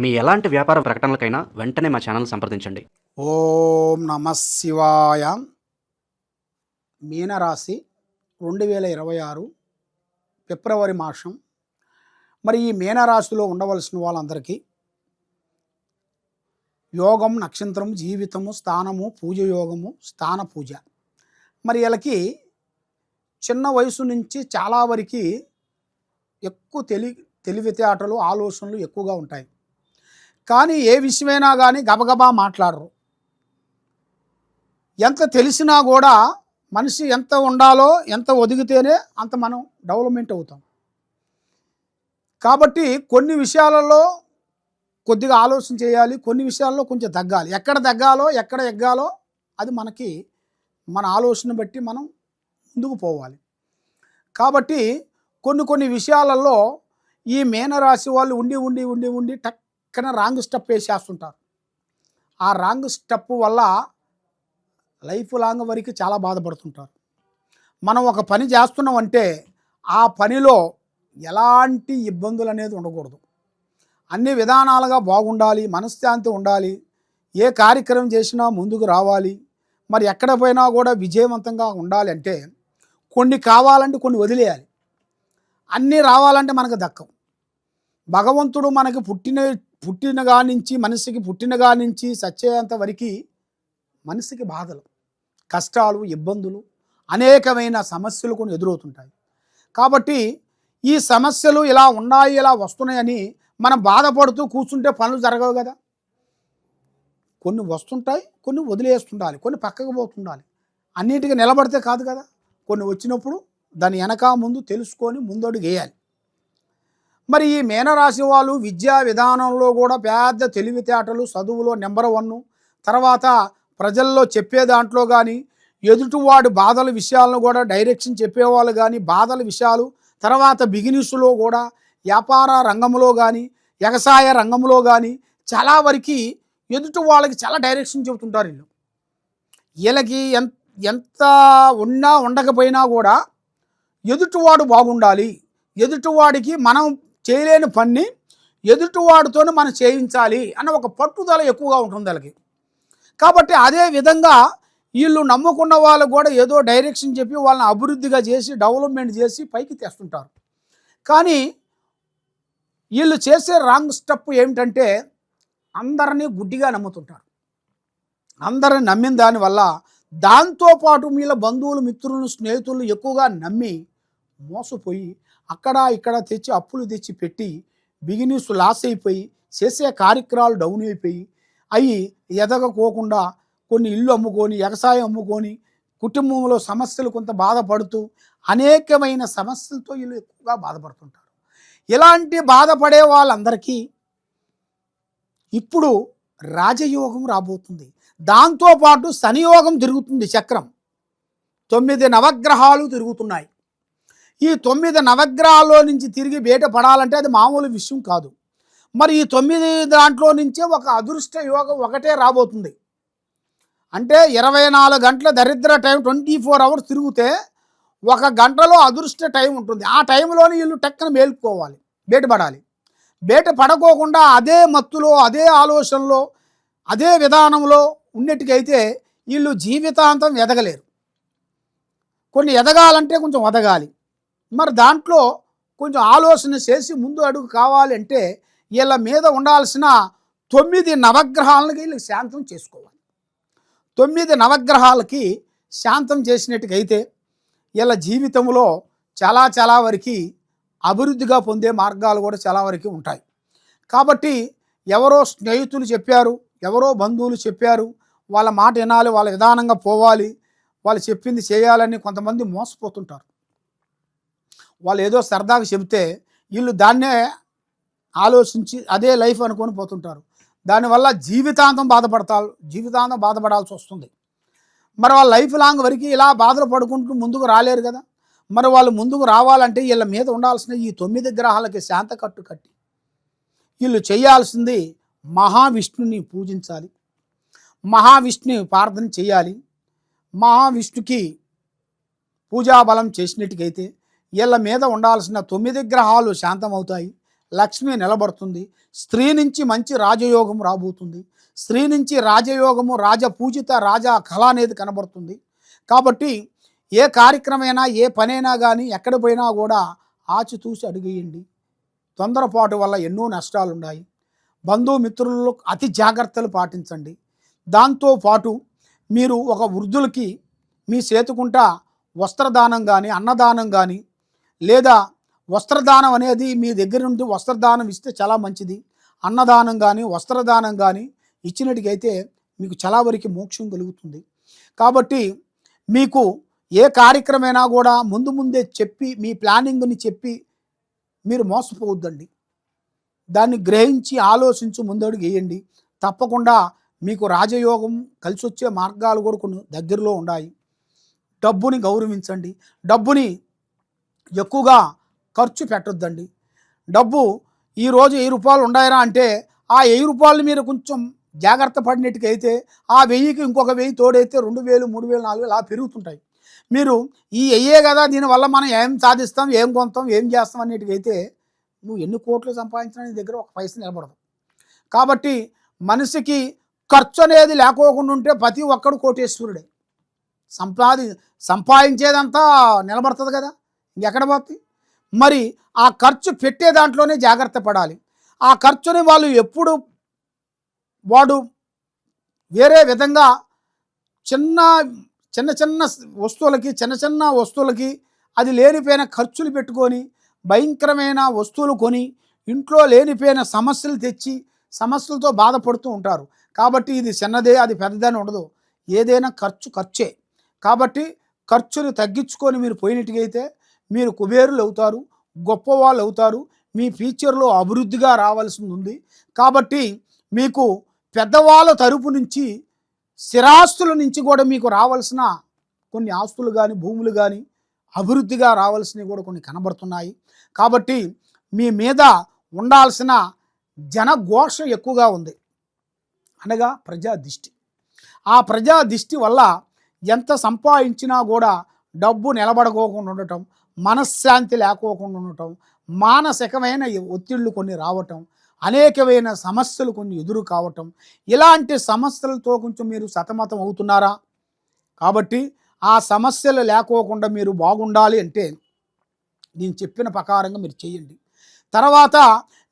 మీ ఎలాంటి వ్యాపార ప్రకటనలకైనా వెంటనే మా ఛానల్ సంప్రదించండి. ఓం నమ శివాయ. మీనరాశి రెండు వేల ఇరవై ఆరు ఫిబ్రవరి మాసం. మరి ఈ మీనరాశిలో ఉండవలసిన వాళ్ళందరికీ యోగం నక్షత్రం జీవితము స్థానము పూజ యోగము స్థాన పూజ. మరి వీళ్ళకి చిన్న వయసు నుంచి చాలా వరకు ఎక్కువ తెలి తెలివితేటలు ఆలోచనలు ఎక్కువగా ఉంటాయి. కానీ ఏ విషయమైనా కానీ గబగబా మాట్లాడరు. ఎంత తెలిసినా కూడా మనిషి ఎంత ఉండాలో ఎంత ఒదిగితేనే అంత మనం డెవలప్మెంట్ అవుతాం. కాబట్టి కొన్ని విషయాలలో కొద్దిగా ఆలోచన చేయాలి కొన్ని విషయాల్లో కొంచెం తగ్గాలి. ఎక్కడ తగ్గాలో ఎక్కడ ఎగ్గాలో అది మనకి మన ఆలోచన బట్టి మనం ముందుకు పోవాలి. కాబట్టి కొన్ని కొన్ని విషయాలలో ఈ మేనరాశి వాళ్ళు ఉండి ఉండి ఉండి ఉండి టక్ పక్కన రాంగ్ స్టెప్ వేసేస్తుంటారు. ఆ రాంగ్ స్టెప్ వల్ల లైఫ్ లాంగ్ వరకు చాలా బాధపడుతుంటారు. మనం ఒక పని చేస్తున్నామంటే ఆ పనిలో ఎలాంటి ఇబ్బందులు అనేది ఉండకూడదు. అన్ని విధానాలుగా బాగుండాలి మనశ్శాంతి ఉండాలి ఏ కార్యక్రమం చేసినా ముందుకు రావాలి మరి ఎక్కడ పోయినా కూడా విజయవంతంగా ఉండాలి అంటే కొన్ని కావాలంటే కొన్ని వదిలేయాలి. అన్నీ రావాలంటే మనకు దక్కం. భగవంతుడు మనకి పుట్టిన పుట్టినగా నుంచి మనిషికి పుట్టినగా నుంచి సచ్చేంత వరకు మనిషికి బాధలు కష్టాలు ఇబ్బందులు అనేకమైన సమస్యలు కొన్ని ఎదురవుతుంటాయి. కాబట్టి ఈ సమస్యలు ఇలా ఉన్నాయి ఇలా వస్తున్నాయని మనం బాధపడుతూ కూర్చుంటే పనులు జరగవు కదా. కొన్ని వస్తుంటాయి కొన్ని వదిలేస్తుండాలి కొన్ని పక్కకు పోతుండాలి. అన్నిటికీ నిలబడితే కాదు కదా. కొన్ని వచ్చినప్పుడు దాని వెనక ముందు తెలుసుకొని ముందడుగు వేయాలి. మరి ఈ మీనరాశి వాళ్ళు విద్యా విధానంలో కూడా పెద్ద తెలివితేటలు చదువులో నెంబర్ వన్. తర్వాత ప్రజల్లో చెప్పే దాంట్లో కానీ ఎదుటివాడు బాధల విషయాలను కూడా డైరెక్షన్ చెప్పేవాళ్ళు కానీ బాధల విషయాలు. తర్వాత బిగినెస్లో కూడా వ్యాపార రంగంలో కానీ వ్యవసాయ రంగంలో కానీ చాలా వరకు ఎదుటి వాళ్ళకి చాలా డైరెక్షన్ చెబుతుంటారు వీళ్ళు. వీళ్ళకి ఎంత ఎంత ఉన్నా ఉండకపోయినా కూడా ఎదుటివాడు బాగుండాలి. ఎదుటివాడికి మనం చేయలేని పని ఎదుటివాడితోనే మనం చేయించాలి అన్న ఒక పట్టుదల ఎక్కువగా ఉంటుంది వాళ్ళకి. కాబట్టి అదే విధంగా వీళ్ళు నమ్ముకున్న వాళ్ళు కూడా ఏదో డైరెక్షన్ చెప్పి వాళ్ళని అభివృద్ధిగా చేసి డెవలప్మెంట్ చేసి పైకి తెస్తుంటారు. కానీ వీళ్ళు చేసే రాంగ్ స్టెప్ ఏమిటంటే అందరినీ గుడ్డిగా నమ్ముతుంటారు. అందరిని నమ్మిన దానివల్ల దాంతోపాటు వీళ్ళ బంధువులు మిత్రులను స్నేహితులను ఎక్కువగా నమ్మి మోసపోయి అక్కడ ఇక్కడ తెచ్చి అప్పులు తెచ్చి పెట్టి బిగినీస్ లాస్ అయిపోయి చేసే కార్యక్రమాలు డౌన్ అయిపోయి అవి ఎదగకోకుండా కొన్ని ఇల్లు అమ్ముకొని వ్యవసాయం అమ్ముకొని కుటుంబంలో సమస్యలు కొంత బాధపడుతూ అనేకమైన సమస్యలతో వీళ్ళు ఎక్కువగా బాధపడుతుంటారు. ఇలాంటి బాధపడే వాళ్ళందరికీ ఇప్పుడు రాజయోగం రాబోతుంది. దాంతోపాటు శనియోగం తిరుగుతుంది చక్రం. తొమ్మిది నవగ్రహాలు తిరుగుతున్నాయి. ఈ తొమ్మిది నవగ్రహాల్లో నుంచి తిరిగి బయట పడాలంటే అది మామూలు విషయం కాదు. మరి ఈ తొమ్మిది దాంట్లో నుంచే ఒక అదృష్ట యోగం ఒకటే రాబోతుంది. అంటే ఇరవై నాలుగు గంటల దరిద్ర టైం ట్వంటీ ఫోర్ అవర్స్ తిరిగితే ఒక గంటలో అదృష్ట టైం ఉంటుంది. ఆ టైంలోనే వీళ్ళు టక్కన మేలుకోవాలి బయటపడాలి బయట పడకోకుండా అదే మత్తులో అదే ఆలోచనలో అదే విధానంలో ఉన్నట్టుకైతే వీళ్ళు జీవితాంతం ఎదగలేరు. కొన్ని ఎదగాలంటే కొంచెం ఎదగాలి మరి దాంట్లో కొంచెం ఆలోచన చేసి ముందు అడుగు కావాలంటే వీళ్ళ మీద ఉండాల్సిన తొమ్మిది నవగ్రహాలకి వీళ్ళు శాంతం చేసుకోవాలి. తొమ్మిది నవగ్రహాలకి శాంతం చేసినట్టుకైతే వీళ్ళ జీవితంలో చాలా చాలా వరకు అభివృద్ధిగా పొందే మార్గాలు కూడా చాలా వరకు ఉంటాయి. కాబట్టి ఎవరో స్నేహితులు చెప్పారు ఎవరో బంధువులు చెప్పారు వాళ్ళ మాట వినాలి వాళ్ళ విధానంగా పోవాలి వాళ్ళు చెప్పింది చేయాలని కొంతమంది మోసపోతుంటారు. వాళ్ళు ఏదో సరదాగా చెబితే వీళ్ళు దాన్నే ఆలోచించి అదే లైఫ్ అనుకొని పోతుంటారు. దానివల్ల జీవితాంతం బాధపడతారు జీవితాంతం బాధపడాల్సి వస్తుంది. మరి వాళ్ళ లైఫ్ లాంగ్ వరకు ఇలా బాధలు పడుకుంటూ ముందుకు రాలేరు కదా. మరి వాళ్ళు ముందుకు రావాలంటే వీళ్ళ మీద ఉండాల్సిన ఈ తొమ్మిది గ్రహాలకి శాంత కట్టు కట్టి వీళ్ళు చేయాల్సింది మహావిష్ణుని పూజించాలి. మహావిష్ణుని ప్రార్థన చేయాలి. మహావిష్ణుకి పూజాబలం చేసినట్టుకైతే వీళ్ళ మీద ఉండాల్సిన తొమ్మిది గ్రహాలు శాంతమవుతాయి. లక్ష్మి నిలబడుతుంది. స్త్రీ నుంచి మంచి రాజయోగం రాబోతుంది. స్త్రీ నుంచి రాజయోగము రాజ పూజిత రాజా కళ అనేది కనబడుతుంది. కాబట్టి ఏ కార్యక్రమైనా ఏ పనైనా కానీ ఎక్కడ పోయినా కూడా ఆచితూసి అడిగేయండి. తొందరపాటు వల్ల ఎన్నో నష్టాలు ఉన్నాయి బంధుమిత్రులలో అతి జాగ్రత్తలు పాటించండి. దాంతో పాటు మీరు ఒక వృద్ధులకి మీ చేతుకుంటా వస్త్రదానం కానీ అన్నదానం కానీ లేదా వస్త్రదానం అనేది మీ దగ్గర నుండి వస్త్రదానం ఇస్తే చాలా మంచిది. అన్నదానం కానీ వస్త్రదానం కానీ ఇచ్చినట్టుకైతే మీకు చాలా వరకు మోక్షం కలుగుతుంది. కాబట్టి మీకు ఏ కార్యక్రమైనా కూడా ముందు ముందే చెప్పి మీ ప్లానింగ్ని చెప్పి మీరు మోసపోవద్దండి. దాన్ని గ్రహించి ఆలోచించి ముందడుగు వేయండి. తప్పకుండా మీకు రాజయోగం కలిసి వచ్చే మార్గాలు కూడా కొన్ని దగ్గరలో ఉన్నాయి. డబ్బుని గౌరవించండి. డబ్బుని ఎక్కువగా ఖర్చు పెట్టొద్దండి. డబ్బు ఈరోజు వెయ్యి రూపాయలు ఉన్నాయరా అంటే ఆ వెయ్యి రూపాయలు మీరు కొంచెం జాగ్రత్త పడినట్టుకైతే ఆ వెయ్యికి ఇంకొక వెయ్యి తోడైతే రెండు వేలు మూడు వేలు నాలుగు వేలు అలా పెరుగుతుంటాయి. మీరు ఈ వెయ్యే కదా దీనివల్ల మనం ఏం సాధిస్తాం ఏం కొంతాం ఏం చేస్తాం అన్నిటికైతే నువ్వు ఎన్ని కోట్లు సంపాదించినా నీ దగ్గర ఒక పైస నిలబడదు. కాబట్టి మనిషికి ఖర్చు అనేది లేకోకుండా ఉంటే ప్రతి ఒక్కడు కోటేశ్వరుడే. సంపాది సంపాదించేదంతా నిలబడుతుంది కదా. ఎక్కడ పోతుంది మరి ఆ ఖర్చు పెట్టే దాంట్లోనే జాగ్రత్త పడాలి. ఆ ఖర్చుని వాళ్ళు ఎప్పుడు వాడు వేరే విధంగా చిన్న చిన్న చిన్న వస్తువులకి చిన్న చిన్న వస్తువులకి అది లేనిపోయిన ఖర్చులు పెట్టుకొని భయంకరమైన వస్తువులు కొని ఇంట్లో లేనిపోయిన సమస్యలు తెచ్చి సమస్యలతో బాధపడుతూ ఉంటారు. కాబట్టి ఇది చిన్నదే అది పెద్దదని ఉండదు. ఏదైనా ఖర్చు ఖర్చే. కాబట్టి ఖర్చును తగ్గించుకొని మీరు పోయినట్టుగైతే మీరు కుబేరులు అవుతారు గొప్పవాళ్ళు అవుతారు మీ ఫ్యూచర్లో అభివృద్ధిగా రావాల్సి ఉంది కాబట్టి మీకు పెద్దవాళ్ళ తరపు నుంచి స్థిరాస్తుల నుంచి కూడా మీకు రావాల్సిన కొన్ని ఆస్తులు కానీ భూములు కానీ అభివృద్ధిగా రావాల్సినవి కూడా కొన్ని కనబడుతున్నాయి. కాబట్టి మీ మీద ఉండాల్సిన జనఘోష ఎక్కువగా ఉంది. అనగా ప్రజా దిష్టి ఆ ప్రజా దిష్టి వల్ల ఎంత సంపాదించినా కూడా డబ్బు నిలబడకోకుండా ఉండటం మనశ్శాంతి లేకోకుండా ఉండటం మానసికమైన ఒత్తిళ్ళు కొన్ని రావటం అనేకమైన సమస్యలు కొన్ని ఎదురు కావటం ఇలాంటి సమస్యలతో కొంచెం మీరు సతమతం అవుతున్నారా? కాబట్టి ఆ సమస్యలు లేకోకుండా మీరు బాగుండాలి అంటే నేను చెప్పిన ప్రకారంగా మీరు చేయండి. తర్వాత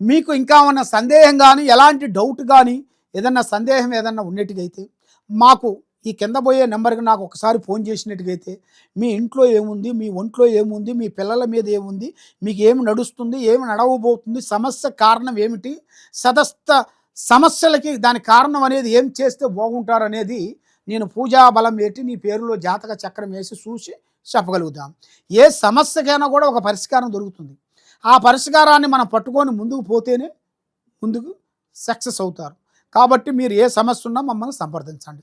మీకు ఇంకా ఉన్న సందేహం కానీ ఎలాంటి డౌట్ కానీ ఏదన్నా సందేహం ఏదన్నా అయితే మాకు ఈ కింద పోయే నెంబర్కి నాకు ఒకసారి ఫోన్ చేసినట్టుగైతే మీ ఇంట్లో ఏముంది మీ ఒంట్లో ఏముంది మీ పిల్లల మీద ఏముంది మీకు ఏమి నడుస్తుంది ఏమి నడవబోతుంది సమస్య కారణం ఏమిటి సదస్త సమస్యలకి దాని కారణం అనేది ఏం చేస్తే బాగుంటారు అనేది నేను పూజా బలం పెట్టి నీ పేరులో జాతక చక్రం వేసి చూసి చెప్పగలుగుతాం. ఏ సమస్యకైనా కూడా ఒక పరిష్కారం దొరుకుతుంది. ఆ పరిష్కారాన్ని మనం పట్టుకొని ముందుకు పోతేనే ముందుకు సక్సెస్ అవుతారు. కాబట్టి మీరు ఏ సమస్య ఉన్నా మమ్మల్ని సంప్రదించండి.